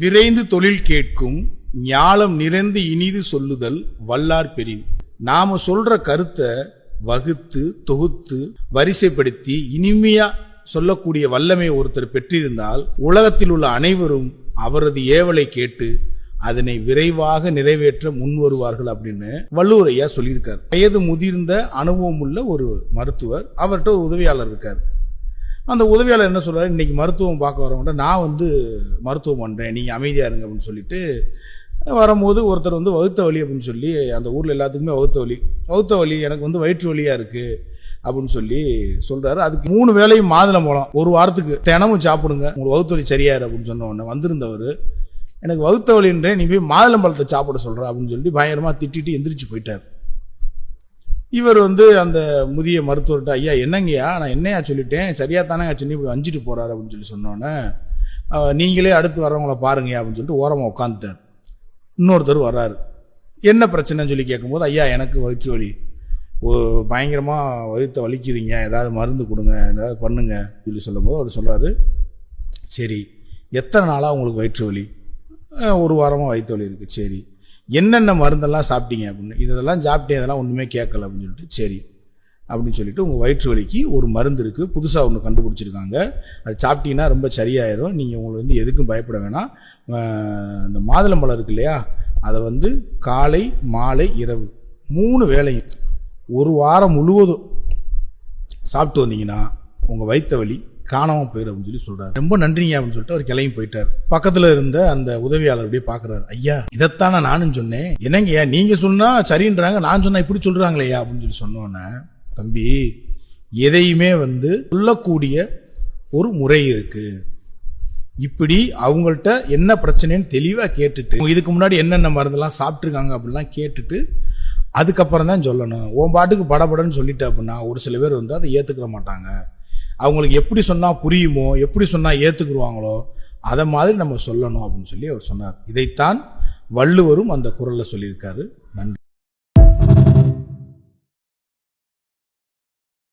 விரைந்து தொழில் கேட்கும் ஞாலம் நிறைந்து இனிது சொல்லுதல் வல்லார் பெரின். நாம சொல்ற கருத்தை வகுத்து தொகுத்து வரிசைப்படுத்தி இனிமையா சொல்லக்கூடிய வல்லமை ஒருத்தர் பெற்றிருந்தால் உலகத்தில் உள்ள அனைவரும் அவரது ஏவலை கேட்டு அதனை விரைவாக நிறைவேற்ற முன் வருவார்கள் அப்படின்னு வள்ளுவர் ஐயா சொல்லியிருக்கார். வயது முதிர்ந்த அனுபவம் உள்ள ஒரு மருத்துவர் அவர்கிட்ட ஒரு உதவியாளர் இருக்கார். அந்த உதவியாளர் என்ன சொல்கிறார் இன்றைக்கி மருத்துவம் பார்க்க வரவங்கள்ட்ட நான் வந்து மருத்துவம் பண்ணுறேன் நீங்கள் அமைதியாக இருங்க அப்படின்னு சொல்லிட்டு வரும்போது ஒருத்தர் வந்து வகுத்த வலி அப்படின்னு சொல்லி அந்த ஊரில் எல்லாத்துக்குமே வகுத்த வலி. வகுத்த வலி எனக்கு வந்து வயிற்று வலியாக இருக்குது அப்படின்னு சொல்லி சொல்கிறாரு அதுக்கு மூணு வேளையும் மாதுளை மூலம் ஒரு வாரத்துக்கு தினமும் சாப்பிடுங்க. உங்களுக்கு வகுத்த வலி சரியாயிரு அப்படின்னு சொன்ன உடனே வந்திருந்தவர் எனக்கு வகுத்த வழின்றே நீ போய் மாதுளம்பழத்தை சாப்பிட சொல்கிற அப்படின்னு சொல்லி பயங்கரமாக திட்டிட்டு எந்திரிச்சு போயிட்டார். இவர் வந்து அந்த முதிய மருத்துவர்கிட்ட ஐயா என்னங்கய்யா? நான் என்னையா சொல்லிட்டேன்? சரியா தானே சொல்லி இப்படி வஞ்சிட்டு போறாரு அப்படின்னு சொல்லி சொன்னோன்னே நீங்களே அடுத்து வரவங்கள பாருங்க அப்படின்னு சொல்லிட்டு ஓரமாக உட்காந்துட்டார் இன்னொருத்தர் வர்றாரு. என்ன பிரச்சனைன்னு சொல்லி கேட்கும்போது ஐயா எனக்கு வயிற்று வலி. ஓ பயங்கரமாக வயிற்ற வலிக்குதுங்க ஏதாவது மருந்து கொடுங்க ஏதாவது பண்ணுங்க சொல்லி சொல்லும்போது அவர் சொல்கிறாரு சரி எத்தனை நாளாக உங்களுக்கு வயிற்று வலி? ஒரு வாரமாக வயிற்று வலி இருக்குது சரி. என்னென்ன மருந்தெல்லாம் சாப்பிட்டீங்க அப்படின்னு. இதெல்லாம் சாப்பிட்டேன் இதெல்லாம் ஒன்றுமே கேட்கல அப்படின்னு சொல்லிட்டு சரி அப்படின்னு சொல்லிட்டு உங்கள் வயிற்று வலிக்கு ஒரு மருந்து இருக்குது புதுசாக ஒன்று கண்டுபிடிச்சிருக்காங்க. அது சாப்பிட்டீங்கன்னா ரொம்ப சரியாயிரும். நீங்கள் உங்களுக்கு வந்து எதுக்கும் பயப்பட வேணாம். இந்த மாதுளம்பழம் இருக்கு இல்லையா? அதை வந்து காலை மாலை இரவு மூணு வேளையும் ஒரு வாரம் முழுவதும் சாப்பிட்டு வந்தீங்கன்னா உங்கள் வயிற்று வலி காணாமல் போயிடும் அப்படின்னு சொல்லி சொல்கிறாரு ரொம்ப நன்றிங்க அப்படின்னு சொல்லிட்டு அவர் கிளம்பி போயிட்டார். பக்கத்தில் இருந்த அந்த உதவியாளர் அப்படியே பார்க்குறாரு ஐயா இதைத்தானே நானும் சொன்னேன். என்னங்கய்யா நீங்கள் சொன்னால் சரின்றாங்க நான் சொன்னால் இப்படி சொல்கிறாங்களேயா அப்படின்னு சொல்லி சொன்னோன்னே தம்பி எதையுமே வந்து சொல்லக்கூடிய ஒரு முறை இருக்குது இப்படி அவங்கள்ட்ட என்ன பிரச்சனைன்னு தெளிவாக கேட்டுட்டு இதுக்கு முன்னாடி என்னென்ன மருந்தெல்லாம் சாப்பிட்ருக்காங்க அப்படிலாம் கேட்டுட்டு அதுக்கப்புறம் தான் சொல்லணும். உன் பாட்டுக்கு படபடன்னு சொல்லிட்டு அப்படின்னா ஒரு சில பேர் வந்து அதை ஏற்றுக்கிற மாட்டாங்க. அவங்களுக்கு எப்படி சொன்னால் புரியுமோ எப்படி சொன்னால் ஏற்றுக்குருவாங்களோ அதை மாதிரி நம்ம சொல்லணும் அப்படின்னு சொல்லி அவர் சொன்னார். இதைத்தான் வள்ளுவரும் அந்த குரலில் சொல்லியிருக்காரு. நன்றி.